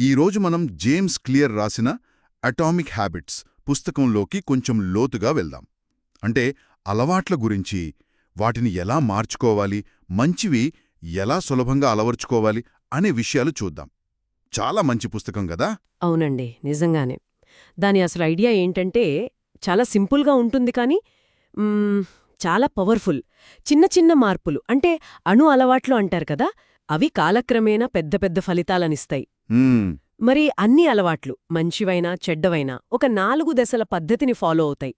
ఈరోజు మనం James Clear రాసిన అటామిక్ హ్యాబిట్స్ పుస్తకంలోకి కొంచెం లోతుగా వెళ్దాం. అంటే అలవాట్ల గురించి వాటిని ఎలా మార్చుకోవాలి మంచివి ఎలా సులభంగా అలవర్చుకోవాలి అనే విషయాలు చూద్దాం. చాలా మంచి పుస్తకం గదా? అవునండి నిజంగానే. దాని అసలు ఐడియా ఏంటంటే చాలా సింపుల్గా ఉంటుంది కానీ చాలా పవర్ఫుల్. చిన్న చిన్న మార్పులు అంటే అణు అలవాట్లు అంటారు కదా అవి కాలక్రమేణా పెద్ద పెద్ద ఫలితాలనిస్తాయి. మరి అన్ని అలవాట్లు మంచివైనా చెడ్డవైనా ఒక నాలుగు దశల పద్ధతిని ఫాలో అవుతాయి.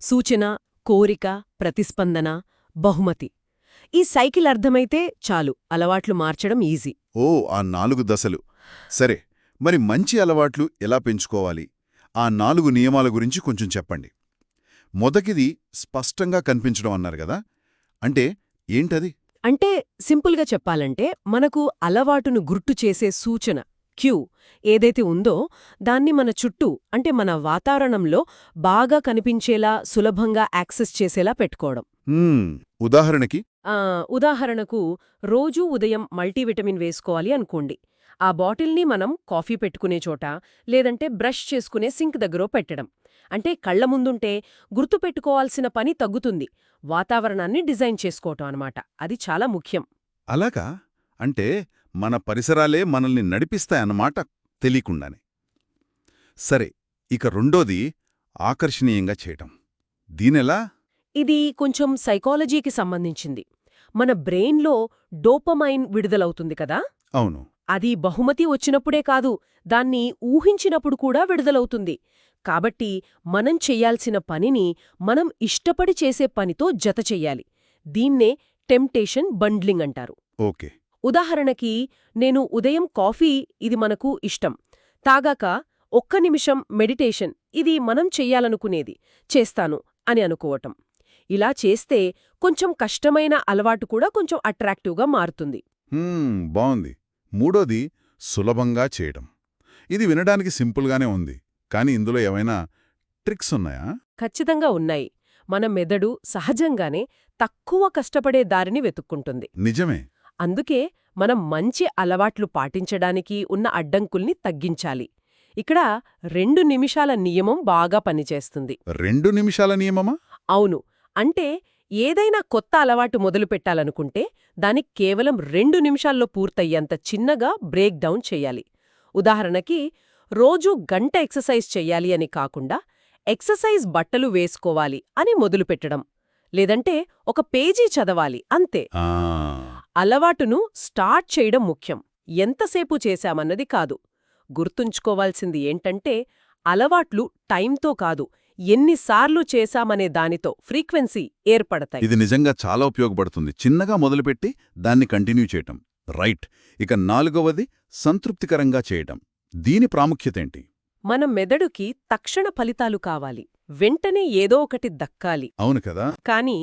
సూచన కోరిక ప్రతిస్పందన బహుమతి. ఈ సైకిల్ అర్థమైతే చాలు అలవాట్లు మార్చడం ఈజీ. ఓ ఆ నాలుగు దశలు. సరే మరి మంచి అలవాట్లు ఎలా పెంచుకోవాలి? ఆ నాలుగు నియమాల గురించి కొంచెం చెప్పండి. మొదటిది స్పష్టంగా కనిపించడం అన్నారు గదా అంటే ఏంటది? అంటే సింపుల్గా చెప్పాలంటే మనకు అలవాటును గుర్తు చేసే సూచన. క్యూ ఏదైతే ఉందో దాన్ని మన చుట్టూ అంటే మన వాతావరణంలో బాగా కనిపించేలా సులభంగా యాక్సెస్ చేసేలా పెట్టుకోవడం. ఉదాహరణకి? ఉదాహరణకు రోజూ ఉదయం మల్టీవిటమిన్ వేసుకోవాలి అనుకోండి. ఆ బాటిల్ని మనం కాఫీ పెట్టుకునే చోట లేదంటే బ్రష్ చేసుకునే సింక్ దగ్గరో పెట్టడం. అంటే కళ్ళ ముందుంటే గుర్తుపెట్టుకోవాల్సిన పని తగ్గుతుంది. వాతావరణాన్ని డిజైన్ చేసుకోవటం అన్నమాట. అది చాలా ముఖ్యం. అలాగా? అంటే మన పరిసరాలే మనల్ని నడిపిస్తాయన్నమాట తెలియకుండానే. సరే ఇక రెండోది ఆకర్షణీయంగా చేయటం. దీనెలా? ఇది కొంచెం సైకాలజీకి సంబంధించింది. మన బ్రెయిన్లో డోపమైన్ విడుదలవుతుంది కదా? అవును. అది బహుమతి వచ్చినప్పుడే కాదు దాన్ని ఊహించినప్పుడు కూడా విడుదలవుతుంది. కాబట్టి మనం చెయ్యాల్సిన పనిని మనం ఇష్టపడి చేసే పనితో జత చెయ్యాలి దీన్నే టెంప్టేషన్ బండ్లింగ్ అంటారు. ఓకే. ఉదాహరణకి నేను ఉదయం కాఫీ ఇది మనకు ఇష్టం. తాగాక ఒక్క నిమిషం మెడిటేషన్ ఇది మనం చెయ్యాలనుకునేది చేస్తాను అని అనుకోవటం. ఇలా చేస్తే కొంచెం కష్టమైన అలవాటు కూడా కొంచెం అట్రాక్టివ్గా మారుతుంది. బావుంది. మూడోది సులభంగా చేయడం ఇది వినడానికి సింపుల్గానే ఉంది కానీ ఇందులో ఏమైనా ట్రిక్స్ ఉన్నాయా? ఖచ్చితంగా ఉన్నాయి. మన మెదడు సహజంగానే తక్కువ కష్టపడే దారిని వెతుక్కుంటుంది. నిజమే. అందుకే మనం మంచి అలవాట్లు పాటించడానికి ఉన్న అడ్డంకుల్ని తగ్గించాలి. ఇక్కడ రెండు నిమిషాల నియమం బాగా పనిచేస్తుంది. రెండు నిమిషాల నియమమా? అవును. అంటే ఏదైనా కొత్త అలవాటు మొదలుపెట్టాలనుకుంటే దానికి కేవలం రెండు నిమిషాల్లో పూర్తయ్యేంత చిన్నగా బ్రేక్ డౌన్ చెయ్యాలి ఉదాహరణకి రోజూ గంట ఎక్సర్సైజ్ చెయ్యాలి అని కాకుండా ఎక్సర్సైజ్ బట్టలు వేసుకోవాలి అని మొదలుపెట్టడం. లేదంటే ఒక పేజీ చదవాలి అంతే. అలవాటును స్టార్ట్ చేయడం ముఖ్యం. ఎంతసేపు చేశామన్నది కాదు. గుర్తుంచుకోవాల్సింది ఏంటంటే అలవాట్లు టైంతో కాదు ఎన్నిసార్లు చేశామనే దానితో ఫ్రీక్వెన్సీ ఏర్పడతాయి. ఇది నిజంగా చాలా ఉపయోగపడుతుంది. చిన్నగా మొదలుపెట్టి దాన్ని కంటిన్యూ చేయటం. రైట్. ఇక నాలుగవది సంతృప్తికరంగా చేయటం. దీని ప్రాముఖ్యతేంటి మన మెదడుకి తక్షణ ఫలితాలు కావాలి. వెంటనే ఏదో ఒకటి దక్కాలి. అవును కదా? కానీ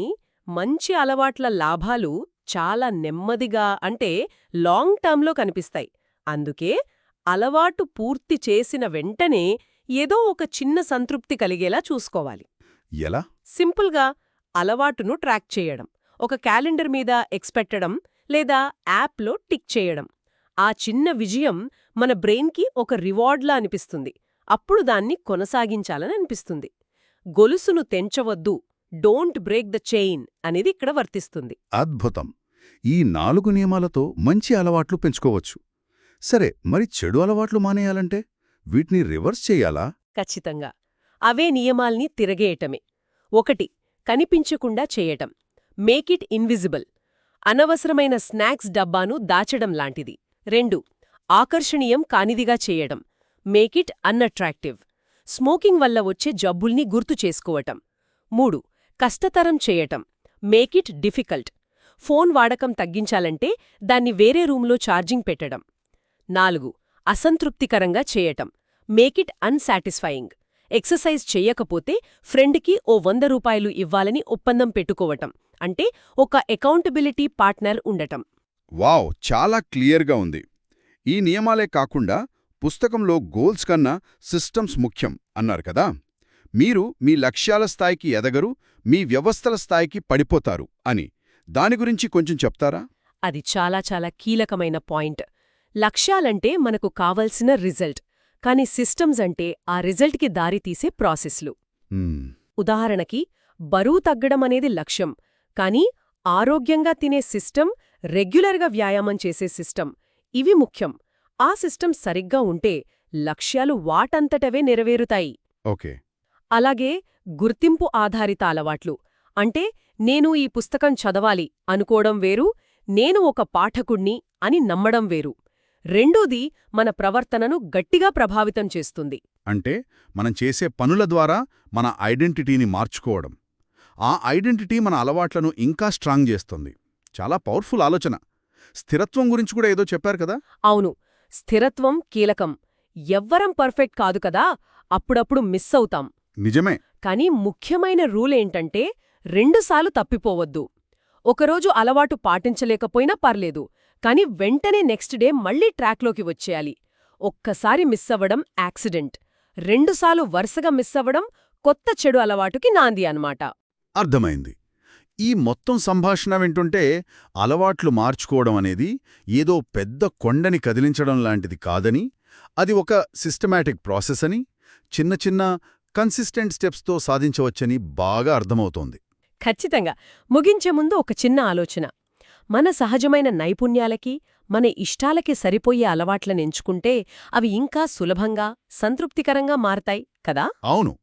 మంచి అలవాట్ల లాభాలు చాలా నెమ్మదిగా అంటే లాంగ్ టర్మ్లో కనిపిస్తాయి. అందుకే అలవాటు పూర్తి చేసిన వెంటనే ఏదో ఒక చిన్న సంతృప్తి కలిగేలా చూసుకోవాలి. ఎలా? సింపుల్గా అలవాటును ట్రాక్ చేయడం ఒక క్యాలెండర్ మీద ఎక్స్ పెట్టడం లేదా యాప్లో టిక్ చేయడం. ఆ చిన్న విజయం మన బ్రెయిన్కి ఒక రివార్డ్లా అనిపిస్తుంది. అప్పుడు దాన్ని కొనసాగించాలని అనిపిస్తుంది. గొలుసును తెంచవద్దు డోంట్ బ్రేక్ ద చైన్ అనేది ఇక్కడ వర్తిస్తుంది. అద్భుతం. ఈ నాలుగు నియమాలతో మంచి అలవాట్లు పెంచుకోవచ్చు. సరే మరి చెడు అలవాట్లు మానేయాలంటే వీటిని రివర్స్ చేయాలా? ఖచ్చితంగా. అవే నియమాల్ని తిరగేయటమే. ఒకటి కనిపించకుండా చేయటం. Make it invisible. అనవసరమైన స్నాక్స్ డబ్బాను దాచడం లాంటిది. రెండు ఆకర్షణీయం కానిదిగా చేయడం మేక్ ఇట్ అన్అట్రాక్టివ్. స్మోకింగ్ వల్ల వచ్చే జబ్బుల్ని గుర్తు చేసుకోవటం. మూడు కష్టతరం చేయటం. Make it difficult. ఫోన్ వాడకం తగ్గించాలంటే దాన్ని వేరే రూంలో ఛార్జింగ్ పెట్టడం. నాలుగు అసంతృప్తికరంగా చేయటం. Make it అన్సాటిస్ఫైయింగ్. ఎక్సర్సైజ్ చెయ్యకపోతే ఫ్రెండ్కి ఓ వంద రూపాయలు ఇవ్వాలని ఒప్పందం పెట్టుకోవటం. అంటే ఒక అకౌంటబిలిటీ పార్ట్నర్ ఉండటం. వావ్! చాలా క్లియర్గా ఉంది. ఈ నియమాలే కాకుండా పుస్తకంలో గోల్స్ కన్నా సిస్టమ్స్ ముఖ్యం అన్నారు కదా! మీరు మీ లక్ష్యాల స్థాయికి ఎదగరు మీ వ్యవస్థల స్థాయికి పడిపోతారు అని. దాని గురించి కొంచెం చెప్తారా? అది చాలా చాలా కీలకమైన పాయింట్. లక్ష్యాలంటే మనకు కావలసిన రిజల్ట్. కాని సిస్టమ్స్ అంటే ఆ రిజల్ట్కి దారితీసే ప్రాసెస్లు. ఉదాహరణకి బరువు తగ్గడం అనేది లక్ష్యం. కానీ ఆరోగ్యంగా తినే సిస్టమ్ రెగ్యులర్గా వ్యాయామం చేసే సిస్టమ్. ఇవి ముఖ్యం. ఆ సిస్టమ్ సరిగ్గా ఉంటే లక్ష్యాలు వాటంతటవే నెరవేరుతాయి. ఓకే. అలాగే గుర్తింపు ఆధారిత అలవాట్లు. అంటే నేను ఈ పుస్తకం చదవాలి అనుకోవడం వేరు నేను ఒక పాఠకుణ్ణి అని నమ్మడం వేరు. రెండోది మన ప్రవర్తనను గట్టిగా ప్రభావితం చేస్తుంది. అంటే మనం చేసే పనుల ద్వారా మన ఐడెంటిటీని మార్చుకోవడం. ఆ ఐడెంటిటీ మన అలవాట్లను ఇంకా స్ట్రాంగ్ చేస్తుంది. చాలా పవర్ఫుల్ ఆలోచన. స్థిరత్వం గురించి కూడా ఏదో చెప్పారు కదా? అవును. స్థిరత్వం కీలకం. ఎవ్వరం పర్ఫెక్ట్ కాదు కదా అప్పుడప్పుడు మిస్ అవుతాం. నిజమే. కానీ ముఖ్యమైన రూల్ ఏంటంటే రెండుసార్లు తప్పిపోవద్దు. ఒకరోజు అలవాటు పాటించలేకపోయినా పర్లేదు కాని వెంటనే నెక్స్ట్ డే మళ్ళీ ట్రాక్లోకి వచ్చేయాలి. ఒక్కసారి మిస్ అవ్వడం యాక్సిడెంట్ రెండుసార్లు వరుసగా మిస్ అవ్వడం కొత్త చెడు అలవాటుకి నాంది అన్నమాట. అర్థమైంది. ఈ మొత్తం సంభాషణ వింటుంటే అలవాట్లు మార్చుకోవడం అనేది ఏదో పెద్ద కొండని కదిలించడం లాంటిది కాదని అది ఒక సిస్టమాటిక్ ప్రాసెస్ అని చిన్న చిన్న కన్సిస్టెంట్ స్టెప్స్తో సాధించవచ్చని బాగా అర్థమవుతోంది. ఖచ్చితంగా. ముగించే ముందు ఒక చిన్న ఆలోచన. మన సహజమైన నైపుణ్యాలకి మన ఇష్టాలకి సరిపోయే అలవాట్లను ఎంచుకుంటే అవి ఇంకా సులభంగా సంతృప్తికరంగా మారతాయి కదా? అవును.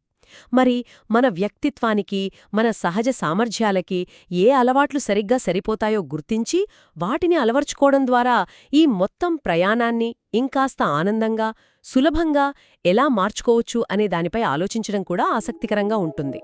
మరి మన వ్యక్తిత్వానికి మన సహజ సామర్థ్యాలకి ఏ అలవాట్లు సరిగ్గా సరిపోతాయో గుర్తించి వాటిని అలవర్చుకోవడం ద్వారా ఈ మొత్తం ప్రయాణాన్ని ఇంకాస్త ఆనందంగా సులభంగా ఎలా మార్చుకోవచ్చు అనే దానిపై ఆలోచించడం కూడా ఆసక్తికరంగా ఉంటుంది.